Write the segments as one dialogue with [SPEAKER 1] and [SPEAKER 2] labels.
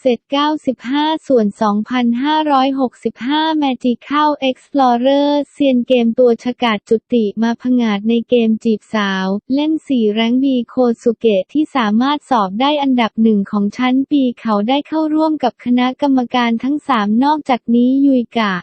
[SPEAKER 1] เซต95 ส่วน 2,565 Magical Explorer เซียนเกมตัวฉกาจจุติมาผงาดในเกมจีบสาว เล่นสี่แรงบีโคสุเกะที่สามารถสอบได้อันดับหนึ่งของชั้นปีเขาได้เข้าร่วมกับคณะกรรมการทั้งสามนอกจากนี้ยุยกะ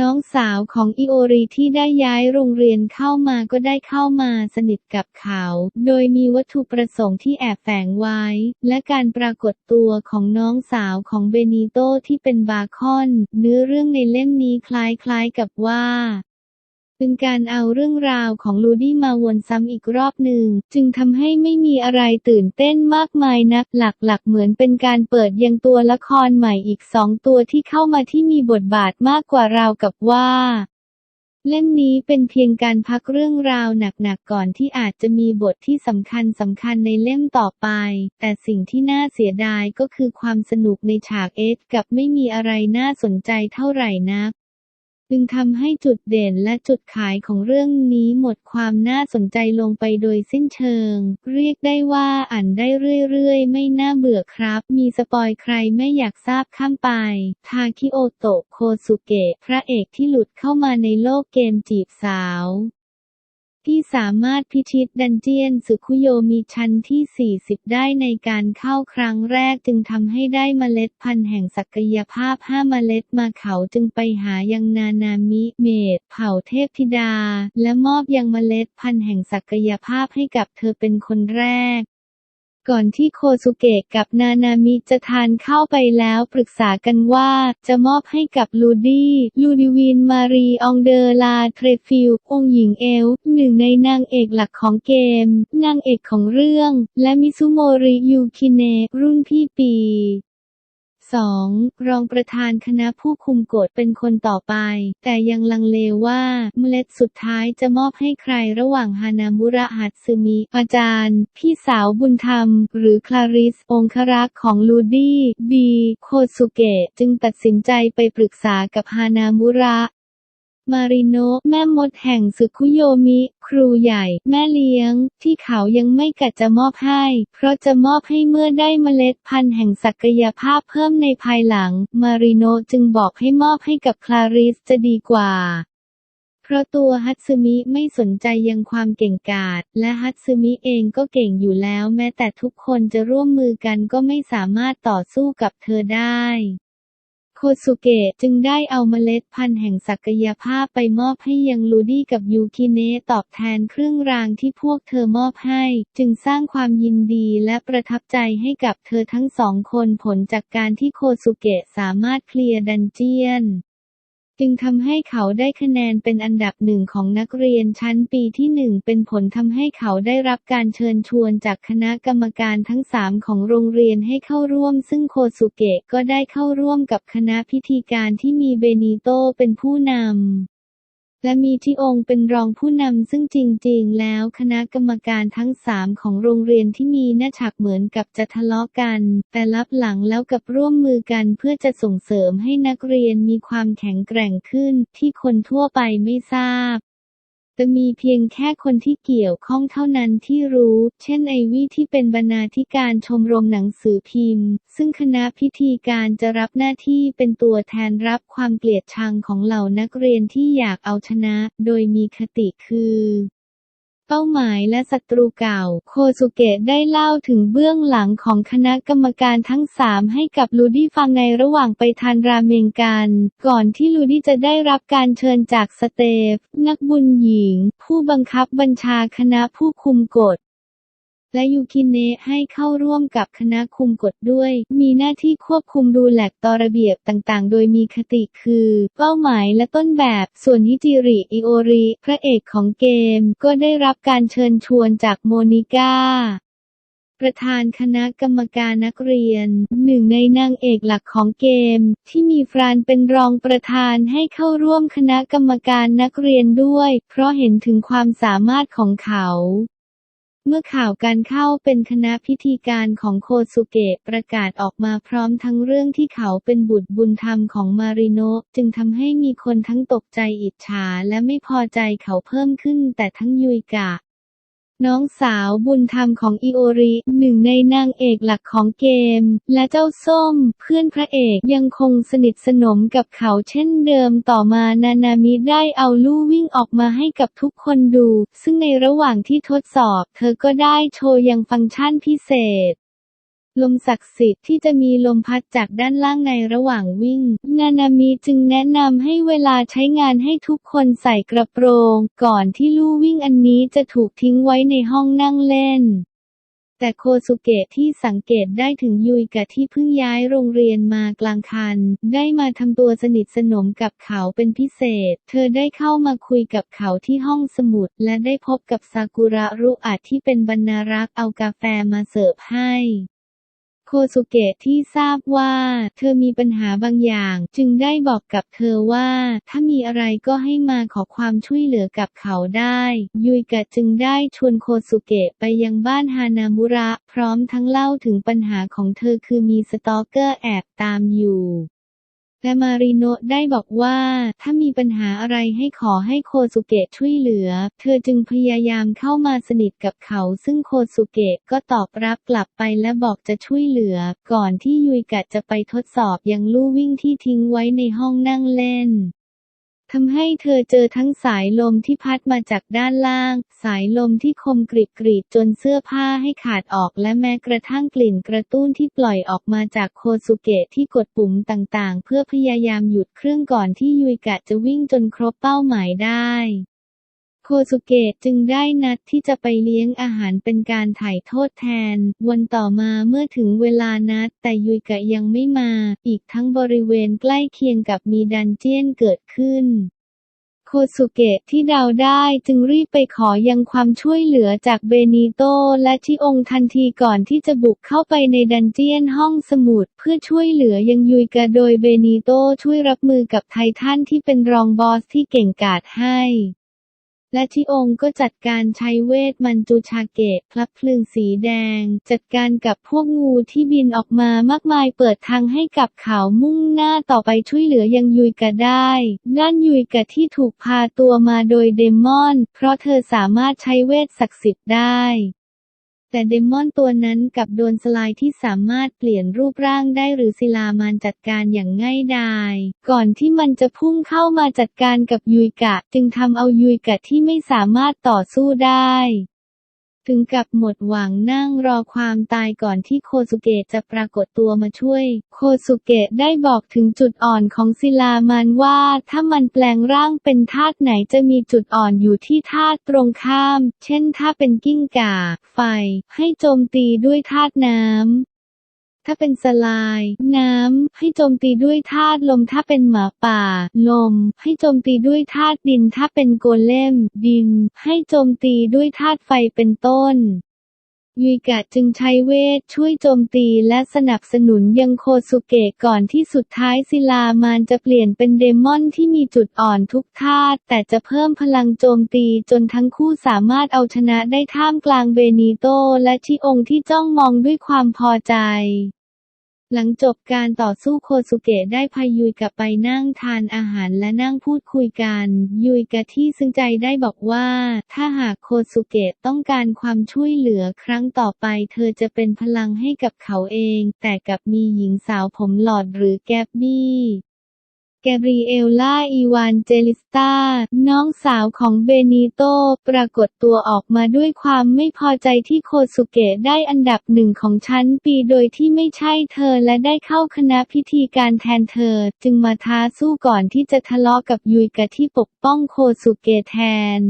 [SPEAKER 1] น้องสาวของอิโอริที่ได้ย้ายโรงเรียนเข้ามาก็ได้เข้ามาสนิทกับเขา โดยมีวัตถุประสงค์ที่แอบแฝงไว้ และการปรากฏตัวของน้องสาวของเบนิโตที่เป็นบาคอน เนื้อเรื่องในเล่มนี้คล้ายๆกับว่า เป็นการเอาเรื่องราวของลูดี้มาวนซ้ำอีกรอบหนึ่ง จึงทำให้ไม่มีอะไรตื่นเต้นมากมายนัก หลักๆ เหมือนเป็นการเปิดยังตัวละครใหม่อีกสองตัวที่เข้ามาที่มีบทบาทมากกว่าราวกับว่าเล่มนี้เป็นเพียงการพักเรื่องราวหนักๆก่อนที่อาจจะมีบทที่สำคัญสำคัญในเล่มต่อไป แต่สิ่งที่น่าเสียดายก็คือความสนุกในฉากเอสกับไม่มีอะไรน่าสนใจเท่าไหร่นัก จึงทำให้จุดเด่นและจุดขายของเรื่องนี้หมดความน่าสนใจลงไปโดยสิ้นเชิง เรียกได้ว่าอ่านได้เรื่อยๆ ไม่น่าเบื่อครับ มีสปอยใครไม่อยากทราบข้ามไป ทาคิโอโตะโคสุเกะ พระเอกที่หลุดเข้ามาในโลกเกมจีบสาว ที่สามารถพิชิตดันเจียนสุคุโยมีชั้นที่ 40 ได้ในการเข้าครั้งแรกจึงทำให้ได้เมล็ดพันธุ์แห่งศักยภาพ 5 เมล็ดมาเขาจึงไปหายังนานามิเมดเผ่าเทพธิดา และมอบยังเมล็ดพันธุ์แห่งศักยภาพให้กับเธอเป็นคนแรก ก่อนที่โคสุเกะกับนานามิจะทานเข้าไปแล้วปรึกษากันว่าจะมอบให้กับลูดี้ลูดิวินมารีองเดอลาเทรฟิลองค์หญิงเอลหนึ่งในนางเอกหลักของเกม นางเอกของเรื่อง และมิซุโมริยูคิเนะรุ่นพี่ปี 2. รองประธานคณะผู้คุมกฎเป็นคนต่อไป แต่ยังลังเลว่าเมล็ดสุดท้ายจะมอบให้ใครระหว่างฮานามุระฮัตสึมิ อาจารย์ พี่สาวบุญธรรม หรือคลาริส องครักษ์ของลูดี้บี โคสุเกะ จึงตัดสินใจไปปรึกษากับฮานามุระ มาริโน แม่มดแห่งสึคุโยมิ ครูใหญ่ แม่เลี้ยง ที่เขายังไม่กัดจะมอบให้ เพราะจะมอบให้เมื่อได้เมล็ดพันธุ์แห่งศักยภาพเพิ่มในภายหลัง มาริโนจึงบอกให้มอบให้กับคลาริสจะดีกว่าเพราะตัวฮัตสึมิไม่สนใจยังความเก่งกาจและฮัตสึมิเองก็เก่งอยู่แล้วแม้แต่ทุกคนจะร่วมมือกันก็ไม่สามารถต่อสู้กับเธอได้ โคสุเกะจึงได้เอาเมล็ดพันธุ์แห่งศักยภาพไปมอบให้ยังลูดี้กับยูคิเนะตอบแทนเครื่องรางที่พวกเธอมอบให้ จึงสร้างความยินดีและประทับใจให้กับเธอทั้งสองคนผลจากการที่โคสุเกะสามารถเคลียร์ดันเจียน จึงทำให้เขาได้คะแนนเป็นอันดับหนึ่งของนักเรียนชั้นปีที่หนึ่งเป็นผลทำให้เขาได้รับการเชิญชวนจากคณะกรรมการทั้งสามของโรงเรียนให้เข้าร่วม ซึ่งโคสุเกะก็ได้เข้าร่วมกับคณะพิธีการที่มีเบนิโตเป็นผู้นำ และมีที่องค์เป็นรองผู้นำซึ่งจริง ๆ แล้วคณะกรรมการทั้งสามของโรงเรียนที่มีหน้าฉากเหมือนกับจะทะเลาะกัน แต่ลับหลังแล้วกับร่วมมือกันเพื่อจะส่งเสริมให้นักเรียนมีความแข็งแกร่งขึ้นที่คนทั่วไปไม่ทราบ จะมีเพียงแค่คนที่เกี่ยวข้องเท่านั้นที่รู้ เช่นไอวี่ที่เป็นบรรณาธิการชมรมหนังสือพิมพ์ ซึ่งคณะพิธีการจะรับหน้าที่เป็นตัวแทนรับความเกลียดชังของเหล่านักเรียนที่อยากเอาชนะ โดยมีคติคือ เป้าหมายและศัตรูเก่า โคสุเกะได้เล่าถึงเบื้องหลังของคณะกรรมการทั้งสามให้กับลูดี้ฟังในระหว่างไปทานราเมงกัน ก่อนที่ลูดี้จะได้รับการเชิญจากสเตฟ นักบุญหญิง ผู้บังคับบัญชาคณะผู้คุมกฎ และยูคิเนะให้เข้าร่วมกับคณะคุมกฎด้วย มีหน้าที่ควบคุมดูแลต่อระเบียบต่างๆ โดยมีคติคือ เป้าหมายและต้นแบบ ส่วนฮิจิริอิโอริ พระเอกของเกม ก็ได้รับการเชิญชวนจากโมนิก้าประธานคณะกรรมการนักเรียน หนึ่งในนางเอกหลักของเกม ที่มีฟรานเป็นรองประธานให้เข้าร่วมคณะกรรมการนักเรียนด้วย เพราะเห็นถึงความสามารถของเขา เมื่อข่าวการเข้าเป็นคณะพิธีการของโคสุเกะประกาศออกมาพร้อมทั้งเรื่องที่เขาเป็นบุตรบุญธรรมของมาริโนะจึงทำให้มีคนทั้งตกใจอิจฉาและไม่พอใจเขาเพิ่มขึ้นแต่ทั้งยุยกะ น้องสาวบุญธรรมของอิโอริ หนึ่งในนางเอกหลักของเกม และเจ้าส้ม เพื่อนพระเอกยังคงสนิทสนมกับเขาเช่นเดิมต่อมานานามิได้เอาลู่วิ่งออกมาให้กับทุกคนดู ซึ่งในระหว่างที่ทดสอบ เธอก็ได้โชว์ยังฟังก์ชันพิเศษ ลมศักดิ์สิทธิ์ที่จะมีลมพัดจากด้านล่างในระหว่างวิ่ง นานามิจึงแนะนำให้เวลาใช้งานให้ทุกคนใส่กระโปรง ก่อนที่ลู่วิ่งอันนี้จะถูกทิ้งไว้ในห้องนั่งเล่นแต่โคสุเกะที่สังเกตได้ถึงยุยกะที่เพิ่งย้ายโรงเรียนมากลางคัน ได้มาทำตัวสนิทสนมกับเขาเป็นพิเศษ เธอได้เข้ามาคุยกับเขาที่ห้องสมุด และได้พบกับซากุระรุอาที่เป็นบรรณารักษ์เอากาแฟมาเสิร์ฟให้ โคสุเกะที่ทราบว่า เธอมีปัญหาบางอย่าง จึงได้บอกกับเธอว่า ถ้ามีอะไรก็ให้มาขอความช่วยเหลือกับเขาได้ ยุยกะจึงได้ชวนโคสุเกะไปยังบ้านฮานามุระ พร้อมทั้งเล่าถึงปัญหาของเธอคือมีสตอกเกอร์แอบตามอยู่ แต่มาริโนะได้บอกว่าถ้ามีปัญหาอะไรให้ขอให้โคสุเกะช่วยเหลือ เธอจึงพยายามเข้ามาสนิทกับเขา ซึ่งโคสุเกะก็ตอบรับกลับไปและบอกจะช่วยเหลือ ก่อนที่ยุยกะจะไปทดสอบยังลู่วิ่งที่ทิ้งไว้ในห้องนั่งเล่น ทำให้เธอเจอทั้งสายลมที่พัดมาจากด้านล่าง สายลมที่คมกริบกรีดจนเสื้อผ้าให้ขาดออกและแม้กระทั่งกลิ่นกระตุ้นที่ปล่อยออกมาจากโคสุเกะที่กดปุ่มต่างๆ เพื่อพยายามหยุดเครื่องก่อนที่ยุยกะจะวิ่งจนครบเป้าหมายได้ โคสุเกะจึงได้นัดที่จะไปเลี้ยงอาหารเป็นการถ่ายโทษแทน วันต่อมาเมื่อถึงเวลานัด แต่ยุยกะยังไม่มา อีกทั้งบริเวณใกล้เคียงกับมีดันเจียนเกิดขึ้น โคสุเกะที่เดาได้จึงรีบไปขอยังความช่วยเหลือจากเบนิโตและชิองทันทีก่อนที่จะบุกเข้าไปในดันเจียนห้องสมุดเพื่อช่วยเหลือยังยุยกะโดยเบนิโตช่วยรับมือกับไททันที่เป็นรองบอสที่เก่งกาจให้ และที่องค์ก็จัดการใช้เวทมันจูชาเกะพลับพลึงสีแดง จัดการกับพวกงูที่บินออกมามากมายเปิดทางให้กับเขามุ่งหน้าต่อไปช่วยเหลือยังยุยกะได้ ด้านยุยกะที่ถูกพาตัวมาโดยเดมอน เพราะเธอสามารถใช้เวทศักดิ์สิทธิ์ได้ แต่เดมอนตัวนั้นกับโดนสไลด์ที่สามารถเปลี่ยนรูปร่างได้หรือศิลามานจัดการอย่างง่ายดายก่อนที่มันจะพุ่งเข้ามาจัดการกับยุยกะ จึงทำเอายุยกะที่ไม่สามารถต่อสู้ได้ ถึงกับหมดหวังนั่งรอความตายก่อนที่โคสุเกะจะปรากฏตัวมาช่วย โคสุเกะได้บอกถึงจุดอ่อนของศิลามันว่าถ้ามันแปลงร่างเป็นธาตุไหนจะมีจุดอ่อนอยู่ที่ธาตุตรงข้าม เช่นถ้าเป็นกิ้งก่า ไฟ ให้โจมตีด้วยธาตุน้ำ ถ้าเป็นสลาย น้ำ ให้โจมตีด้วยธาตุลมถ้าเป็นหมาป่า ลม ให้โจมตีด้วยธาตุดินถ้าเป็นโกเลม ดิน ให้โจมตีด้วยธาตุไฟเป็นต้น ยุยกะจึงใช้เวทช่วยโจมตีและสนับสนุนยังโคสุเกะก่อนที่สุดท้ายศิลามานจะเปลี่ยนเป็นเดมอนที่มีจุดอ่อนทุกธาตุแต่จะเพิ่มพลังโจมตีจนทั้งคู่สามารถเอาชนะได้ท่ามกลางเบนิโตและชิองที่จ้องมองด้วยความพอใจ หลังจบการต่อสู้โคสุเกะได้พายุยกะไปนั่งทานอาหารและนั่งพูดคุยกัน ยุยกะที่ซึ้งใจได้บอกว่า ถ้าหากโคสุเกะต้องการความช่วยเหลือครั้งต่อไป เธอจะเป็นพลังให้กับเขาเอง แต่กับมีหญิงสาวผมหลอดหรือแกบบี้ แกบรีเอลล่าอีวานเจลิสตา น้องสาวของเบนิโต ปรากฏตัวออกมาด้วยความไม่พอใจที่โคสุเกะได้อันดับหนึ่งของชั้นปีโดยที่ไม่ใช่เธอและได้เข้าคณะพิธีการแทนเธอ จึงมาท้าสู้ก่อนที่จะทะเลาะกับยุยกะที่ปกป้องโคสุเกะแทน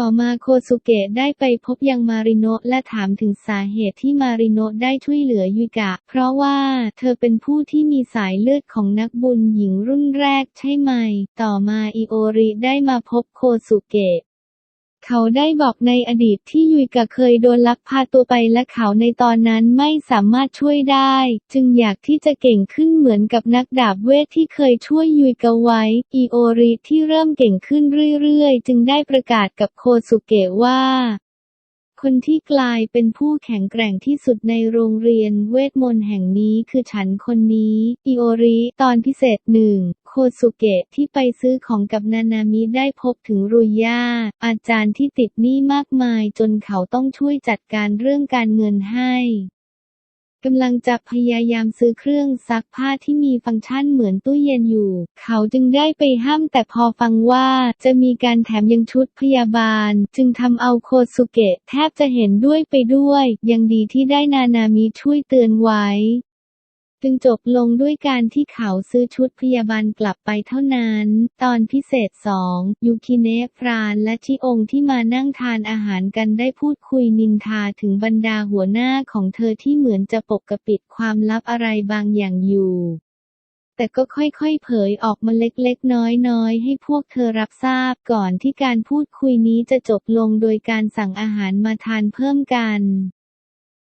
[SPEAKER 1] ต่อมาโคสุเกะได้ไปพบยังมาริโนะและถามถึงสาเหตุที่มาริโนะได้ช่วยเหลือยุกะ เพราะว่าเธอเป็นผู้ที่มีสายเลือดของนักบุญหญิงรุ่นแรกใช่ไหม ต่อมาอิโอริได้มาพบโคสุเกะ เขาได้บอกในอดีตที่ยุยกะเคยโดนลักพาตัวไปและเขาในตอนนั้นไม่สามารถช่วยได้ จึงอยากที่จะเก่งขึ้นเหมือนกับนักดาบเวทที่เคยช่วยยุยกะไว้อิโอริที่เริ่มเก่งขึ้นเรื่อยๆ จึงได้ประกาศกับโคสุเกะว่าคนที่กลายเป็นผู้แข็งแกร่งที่สุดในโรงเรียนเวทมนต์แห่งนี้คือฉันคนนี้ อิโอริ ตอนพิเศษหนึ่ง โคสุเกะที่ไปซื้อของกับนานามิได้พบถึงรุยย่า อาจารย์ที่ติดหนี้มากมายจนเขาต้องช่วยจัดการเรื่องการเงินให้กำลังจะพยายามซื้อเครื่องซักผ้าที่มีฟังก์ชันเหมือนตู้เย็นอยู่ เขาจึงได้ไปห้ามแต่พอฟังว่าจะมีการแถมยังชุดพยาบาล จึงทำเอาโคสุเกะแทบจะเห็นด้วยไปด้วย ยังดีที่ได้นานามิช่วยเตือนไว้ จึงจบลงด้วยการที่เขาซื้อชุดพยาบาลกลับไปเท่านั้น ตอนพิเศษสองยูคิเนะฟรานและชิองที่มานั่งทานอาหารกันได้พูดคุยนินทาถึงบรรดาหัวหน้าของเธอที่เหมือนจะปกปิดความลับอะไรบางอย่างอยู่แต่ก็ค่อยๆ เผยออกมาเล็กๆ น้อยๆ ให้พวกเธอรับทราบก่อนที่การพูดคุยนี้จะจบลงโดยการสั่งอาหารมาทานเพิ่มกัน